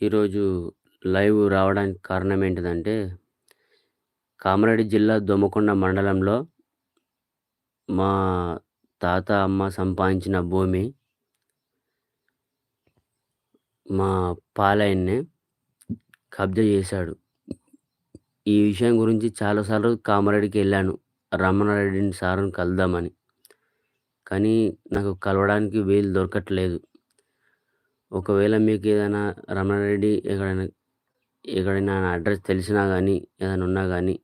ఈరోజు లైవ్ రావడానికి కారణం ఏంటిదంటే, కామారెడ్డి జిల్లా దొమ్మకొండ మండలంలో మా తాత, అమ్మ సంపాదించిన భూమి మా పాలయన్నే కబ్జా చేశాడు. ఈ విషయం గురించి చాలాసార్లు కామరెడ్డికి వెళ్ళాను రమణారెడ్డిని సార్‌ని కలుద్దామని. కానీ నాకు కలవడానికి వీలు దొరకట్లేదు. ఒకవేళ మీకు ఏదైనా రమణారెడ్డి ఎక్కడైనా ఎక్కడైనా నా అడ్రస్ తెలిసినా కానీ ఏదైనా ఉన్నా కానీ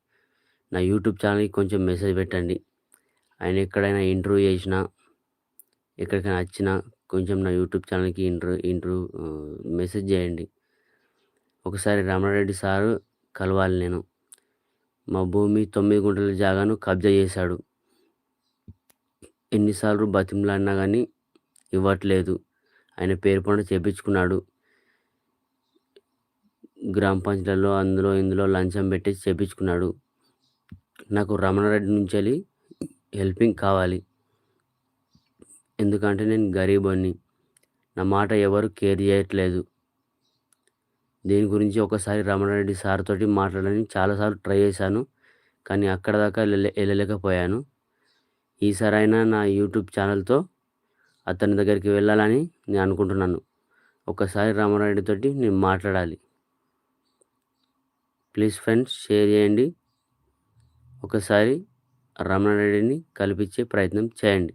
నా యూట్యూబ్ ఛానల్‌కి కొంచెం మెసేజ్ పెట్టండి. ఆయన ఎక్కడైనా ఇంటర్వ్యూ చేసినా, ఎక్కడికైనా వచ్చినా కొంచెం నా యూట్యూబ్ ఛానల్‌కి ఇంటర్వ్యూ ఇంటర్వ్యూ మెసేజ్ చేయండి. ఒకసారి రమణారెడ్డి సారు కలవాలి నేను. మా భూమి తొమ్మిది గుంటల జాగాను కబ్జా చేశాడు. ఎన్నిసార్లు బతిమలాడినా కానీ ఇవ్వట్లేదు. ఆయన పేరు పైన చేపించుకున్నాడు. గ్రామ పంచాయతీలలో అందులో ఇందులో లంచం పెట్టి చేపించుకున్నాడు. నాకు రమణారెడ్డి నుంచి వెళ్ళి హెల్పింగ్ కావాలి. ఎందుకంటే నేను గరీబోడిని. నా మాట ఎవరు కేర్ చేయట్లేదు. దీని గురించి ఒకసారి రమణారెడ్డి సార్ తోటి మాట్లాడని చాలాసార్లు ట్రై చేశాను. కానీ అక్కడ దాకా వెళ్ళలేకపోయాను ఈసారైనా నా యూట్యూబ్ ఛానల్‌తో అతని దగ్గరికి వెళ్ళాలని నేను అనుకుంటున్నాను. ఒకసారి రామారెడ్డితోటి నేను మాట్లాడాలి. ప్లీజ్ ఫ్రెండ్స్ షేర్ చేయండి. ఒకసారి రమణారెడ్డిని కల్పించే ప్రయత్నం చేయండి.